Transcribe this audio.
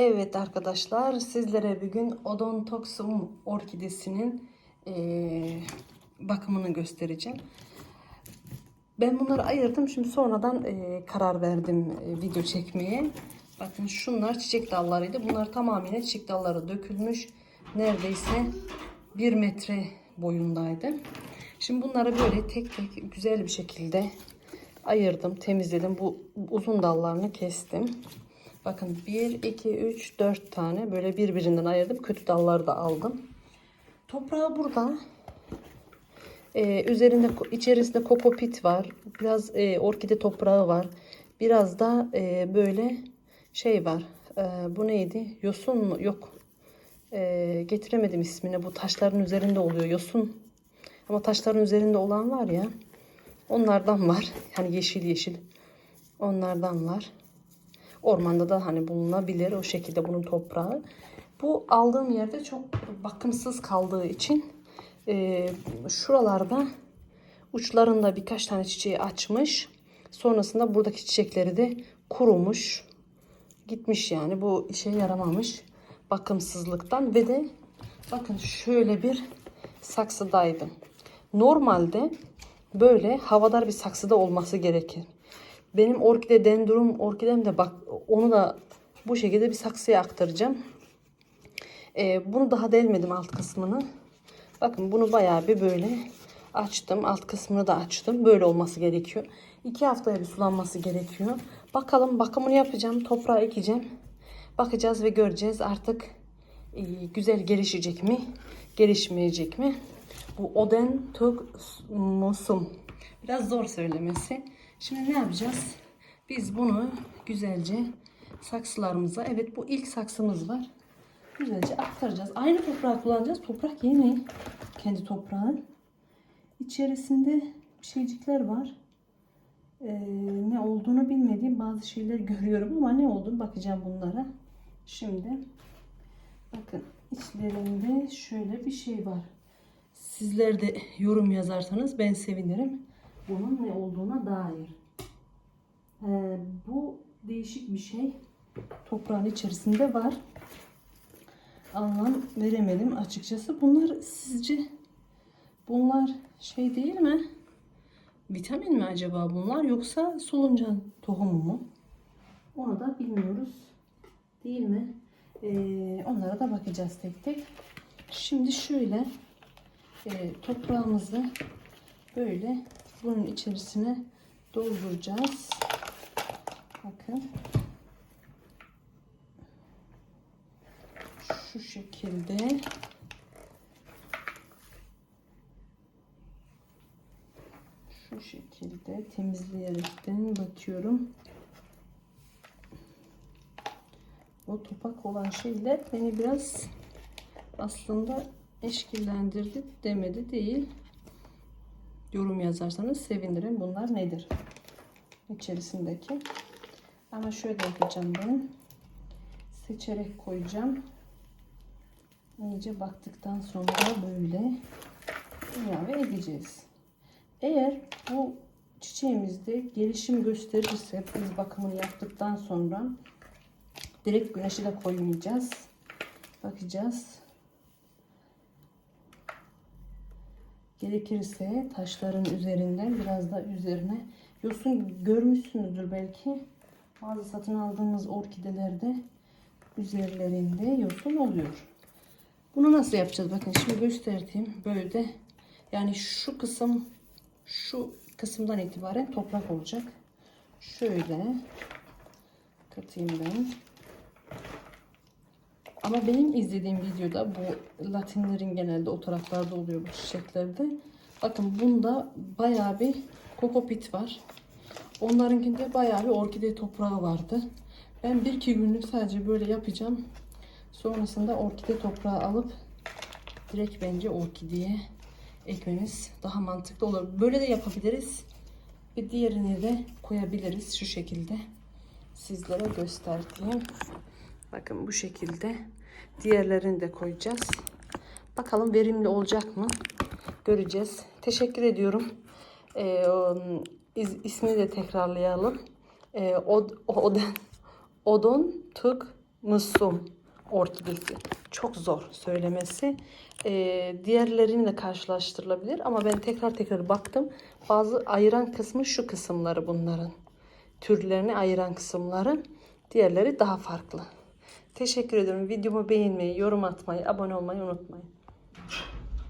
Evet arkadaşlar sizlere bugün Odontoxum orkidesinin eee, bakımını göstereceğim. Ben bunları ayırdım. Şimdi sonradan eee, karar verdim eee, video çekmeye. Bakın şunlar çiçek dallarıydı. Bunlar tamamıyla çiçek dalları dökülmüş. Neredeyse bir metre boyundaydı. Şimdi bunları böyle tek tek güzel bir şekilde ayırdım, temizledim. Bu uzun dallarını kestim. Bakın 1, 2, 3, 4 tane böyle birbirinden ayırdım. Kötü dalları da aldım. Toprağı burada. Ee, üzerinde içerisinde kokopit var. Biraz e, orkide toprağı var. Biraz da e, böyle şey var. Ee, bu neydi? Yosun mu? Yok. Ee, getiremedim ismini. Bu taşların üzerinde oluyor. Yosun. Ama taşların üzerinde olan var ya. Onlardan var. Yani yeşil yeşil. Onlardan var. Ormanda da hani bulunabilir o şekilde bunun toprağı. Bu aldığım yerde çok bakımsız kaldığı için e, şuralarda uçlarında birkaç tane çiçeği açmış. Sonrasında buradaki çiçekleri de kurumuş. Gitmiş yani bu işe yaramamış bakımsızlıktan ve de bakın şöyle bir saksıdaydı. Normalde böyle havadar bir saksıda olması gerekir. Benim orkide dendrum orkidem de bak onu da bu şekilde bir saksıya aktaracağım. Ee, bunu daha delmedim alt kısmını. Bakın bunu bayağı bir böyle açtım. Alt kısmını da açtım. Böyle olması gerekiyor. İki haftaya bir sulanması gerekiyor. Bakalım bakımını yapacağım. Toprağa ekeceğim. Bakacağız ve göreceğiz artık e, güzel gelişecek mi? Gelişmeyecek mi? Bu Oden musum. Biraz zor söylemesi. Şimdi ne yapacağız? Biz bunu güzelce saksılarımıza, evet bu ilk saksımız var. Güzelce aktaracağız. Aynı toprağı kullanacağız. Toprak yeni. Kendi toprağın. İçerisinde bir şeycikler var. Ee, ne olduğunu bilmediğim bazı şeyler görüyorum ama ne olduğunu bakacağım bunlara. Şimdi bakın içlerinde şöyle bir şey var. Sizler de yorum yazarsanız ben sevinirim. Bunun ne olduğuna dair. Ee, bu değişik bir şey. Toprağın içerisinde var. Anlam veremedim açıkçası. Bunlar sizce bunlar şey değil mi? Vitamin mi acaba bunlar yoksa soluncan tohumu mu? Onu da bilmiyoruz. Değil mi? Ee, onlara da bakacağız tek tek. Şimdi şöyle e, toprağımızı böyle bunun içerisine dolduracağız. Bakın. Şu şekilde. Şu şekilde temizleyerekten batıyorum. O topak olan şeyler beni biraz aslında eşkillendirdi demedi değil. Yorum yazarsanız sevinirim. Bunlar nedir? İçerisindeki. Ama şöyle yapacağım ben. Seçerek koyacağım. İyice baktıktan sonra böyle ilave edeceğiz. Eğer bu çiçeğimizde gelişim gösterirse biz bakımını yaptıktan sonra direkt güneşe de koymayacağız. Bakacağız. Gerekirse taşların üzerinden biraz da üzerine yosun görmüşsünüzdür belki. Bazı satın aldığımız orkidelerde üzerlerinde yosun oluyor. Bunu nasıl yapacağız? Bakın şimdi göstereyim. Böyle yani şu kısım şu kısımdan itibaren toprak olacak. Şöyle katayım ben. Ama benim izlediğim videoda bu latinlerin genelde o taraflarda oluyor bu çiçeklerde. Bakın bunda bayağı bir kokopit var. Onlarınkinde bayağı bir orkide toprağı vardı. Ben bir iki günlük sadece böyle yapacağım. Sonrasında orkide toprağı alıp direkt bence orkideye ekmemiz daha mantıklı olur. Böyle de yapabiliriz. Ve diğerini de koyabiliriz şu şekilde. Sizlere göstereyim. Bakın bu şekilde. Diğerlerini de koyacağız. Bakalım verimli olacak mı? Göreceğiz. Teşekkür ediyorum. Ee, ismini de tekrarlayalım. Ee, od, odon, odon tuk Mussum orkidesi. Çok zor söylemesi. Ee, diğerleriyle karşılaştırılabilir ama ben tekrar tekrar baktım. Bazı ayıran kısmı şu kısımları bunların. Türlerini ayıran kısımları. Diğerleri daha farklı. Teşekkür ederim. Videomu beğenmeyi, yorum atmayı, abone olmayı unutmayın.